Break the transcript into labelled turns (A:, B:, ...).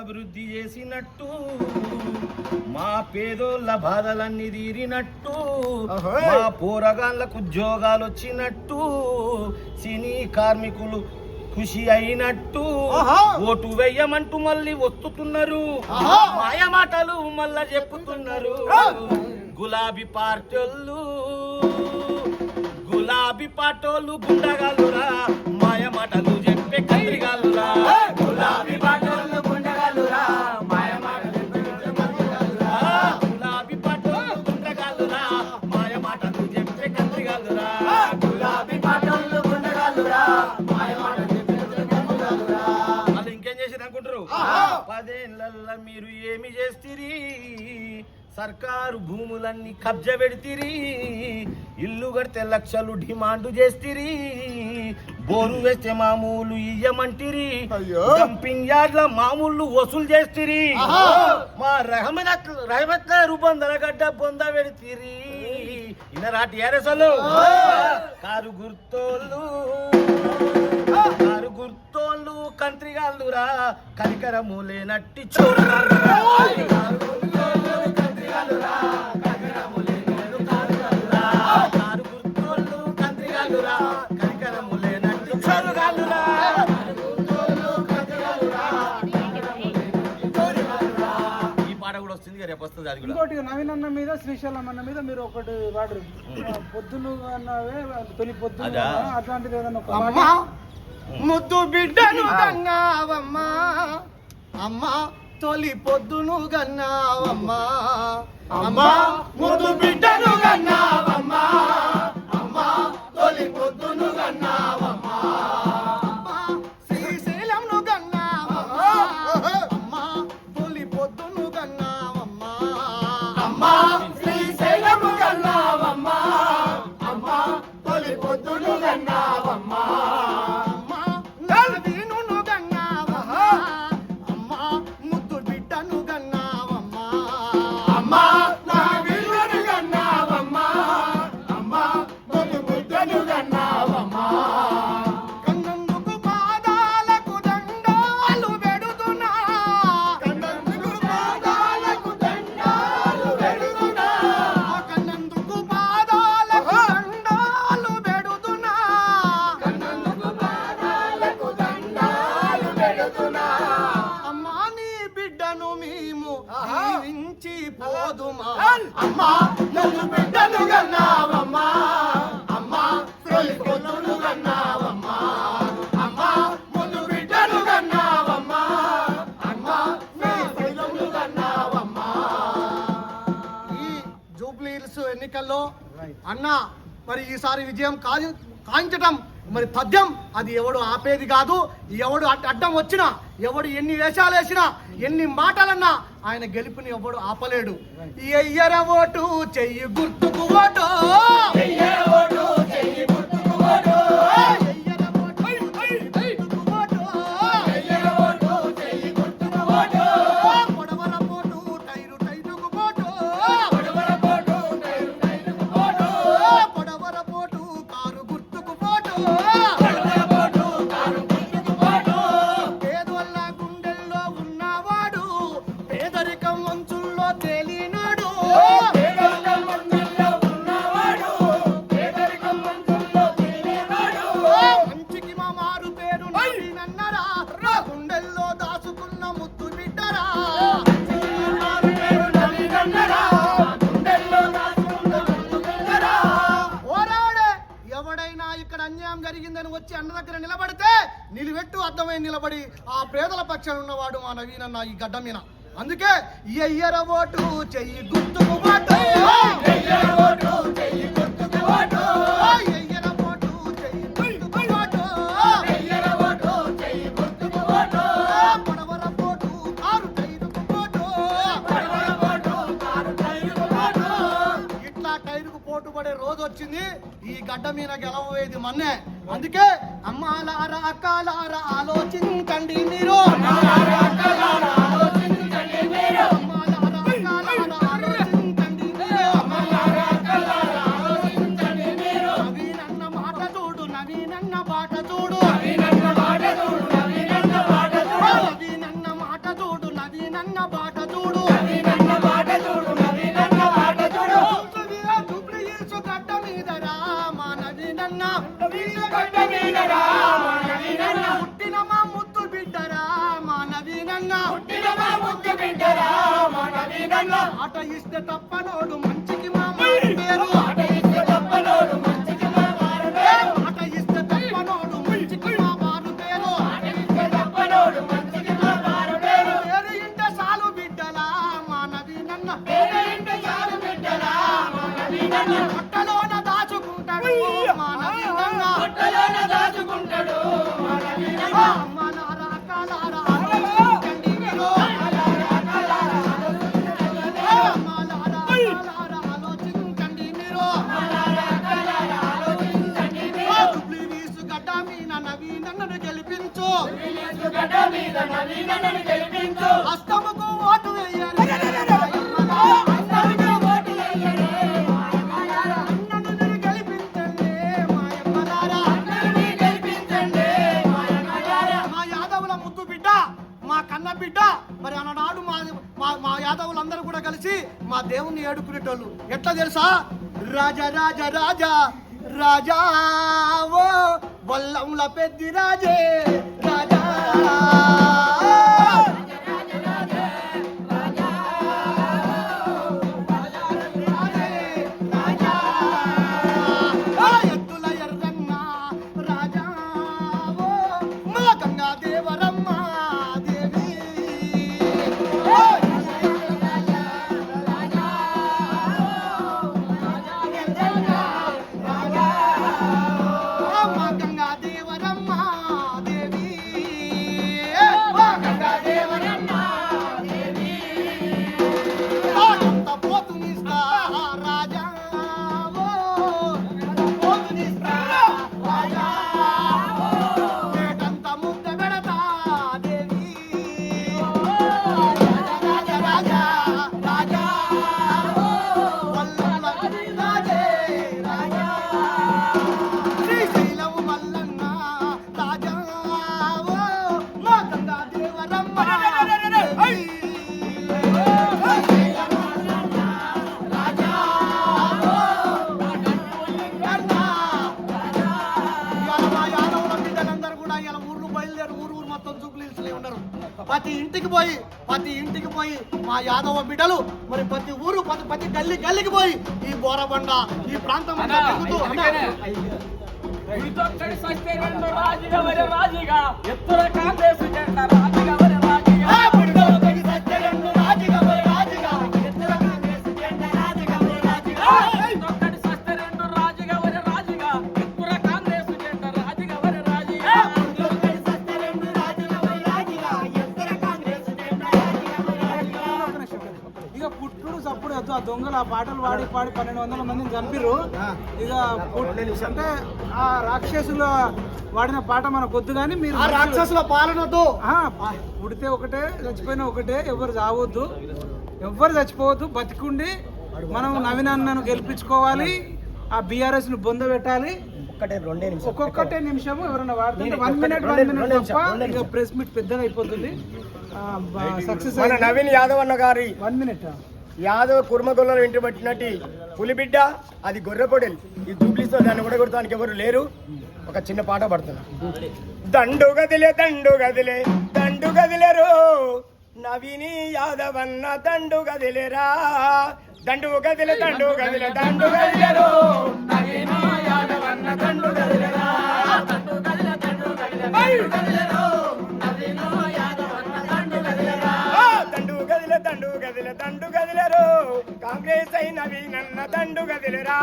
A: అభివృద్ధి చేసినట్టు మా పేదోళ్ళ బాధలన్నీ తీరినట్టు. మా పోరగాళ్ళకు ఉద్యోగాలు వచ్చినట్టు సినీ కార్మికులు ఖుషి అయినట్టు. ఓటు వెయ్యమంటూ మళ్ళీ వస్తుతున్నారు. మాయ మాటలు మళ్ళా చెప్పుతున్నారు. గులాబీ పార్టీలు గులాబీ పాటోళ్ళు గుండగాలురా మాయ మాటలు చెప్పే కంత్రిగాలురా సర్కారు భూములన్నీ కబ్జా పెడితిరి. ఇల్లు కడితే లక్షలు డిమాండ్ చేస్తిరి. బోరు వేస్తే మామూలు ఇయ్యమంటిరి.
B: అయ్యో.
A: డంపింగ్ యార్డ్ల మామూలు వసూలు చేస్తిరి. మా రహమత్ రహమత్ రూపొందల గడ్డ పొంద పెడితిరి. ఇన్నరా టిఆర్ఎస్ వాళ్ళు కారు గుర్తోళ్ళు. కారు గుర్తోళ్ళు కంత్రిగాళ్ళురా కనికరము లేనట్టి చూడగాళ్ళురా రేపు వస్తుంది అది కూడా.
C: ఇంకోటి నవీన్ అన్న మీద శ్రీశైలం అన్న మీద మీరు ఒకటి వాడరు పొద్దులు అన్నవే తొలి? అన్నా, అట్లాంటిది ఏదైనా ఒక
B: అమ్మా ముద్దు బిడ్డను గన్నావమ్మా అమ్మా తొలి పొద్దును గన్నావమ్మా. అమ్మా ముద్దు బిడ్డను గన్నావమ్మా. అమ్మా తొలి పొద్దును గన్నావమ్మా. అమ్మా శ్రీశైలంను గన్నావమ్మా. అమ్మా తొలి పొద్దును గన్నావమ్మా. అమ్మా బిడ్డను గన్నావమ్మా అమ్మా అమ్మా ముందు బిడ్డను ఈ జూబ్లీ హిల్స్ ఎన్నికల్లో అన్న మరి ఈసారి విజయం కాంచటం. మరి తథ్యం అది ఎవడు ఆపేది కాదు ఎవడు అడ్- అడ్డం వచ్చినా ఎవడు ఎన్ని వేషాలు వేసినా ఎన్ని మాటలన్నా ఆయన గెలుపుని ఎవడు ఆపలేడు. ఎయ్యర ఓటు చెయ్యి గుర్తుకు ఓటు. ఇక్కడ అన్యాయం జరిగిందని వచ్చి అన్న దగ్గర నిలబడితే నిలువెట్టు అర్థమై నిలబడి ఆ పేదల పక్షాన ఉన్నవాడు మా నవీనన్న ఈ గడ్డ మీద. అందుకే ఎయ్యర ఓటు చెయ్యి గుర్తుకు ఓటు ఓటు చెయ్యి గడ్డ మీద గెలవేది మన్నే. అందుకే అమ్మాలారా అక్కలారా ఆలోచించండి మీరు. ఆట ఇస్తే తప్పనోడు మంచికి యాదవుల ముద్దు బిడ్డ మా కన్న బిడ్డ మరి అన్ననాడు మా మా యాదవులందరూ కూడా కలిసి మా దేవుణ్ణి ఏడుకునేటోళ్ళు. ఎట్లా తెలుసా? రాజా రాజా రాజా రాజా ఓ వల్లంల పెద్ది రాజా రాజే, ఇంటికి పోయి ప్రతి ఇంటికి పోయి మా యాదవ బిడ్డలు మరి ప్రతి ఊరు ప్రతి ప్రతి గల్లి గల్లికి పోయి ఈ బోరబండ ఈ ప్రాంతం తిరుగుతూ
D: ఎత్తుల కాంగ్రెస్
C: దొంగలు ఆ పాటలు పాడి పాడి పన్నెండు వందల మందిని చంపిర్రు. ఇక అంటే ఆ రాక్షసుల వాడిన పాట మనకు వద్దు కానీ మీరు
B: రాక్షసుల పాలనతో
C: పుడితే ఒకటే చచ్చిపోయినా ఒకటే ఎవరు చావద్దు. ఎవ్వరు చచ్చిపోవద్దు బతికుండి మనం నవీనాన్నను గెలిపించుకోవాలి. ఆ బీఆర్ఎస్ను బొంద పెట్టాలి. ఒక్కొక్కటే నిమిషం ఎవరైనా వాడుతుంటే వన్ మినిట్ వన్ మినిట్ తప్ప ఇక ప్రెస్ మీట్ పెద్దగా అయిపోతుంది. సక్సెస్
E: నవీన్ యాదవ్ అన్న గారి
C: వన్ మినిట్
E: యాదవ్ కుర్మగొల్లలో ఇంటి పట్టినట్టు పులిబిడ్డ అది గొర్రెపొడెలు ఈ జూబ్లీస్తో దాన్ని కూడా కొడతానికి ఎవరు లేరు. ఒక చిన్న పాట పడుతున్నా. దండు గదిలే దండు గదిలే దండు గదిలేరు నవీని యాదవ్ అన్న దండు గదిలేరా దండు గదిలే దండు గదిలే దండు గదిలేరు
D: నవీన యాదవన్న దండు గదిలేరా దండు గదిలే దండు గదిలే దండు గదిలరు.
E: కాంగ్రెస్ అయినవి నన్న దండు గదిలరా.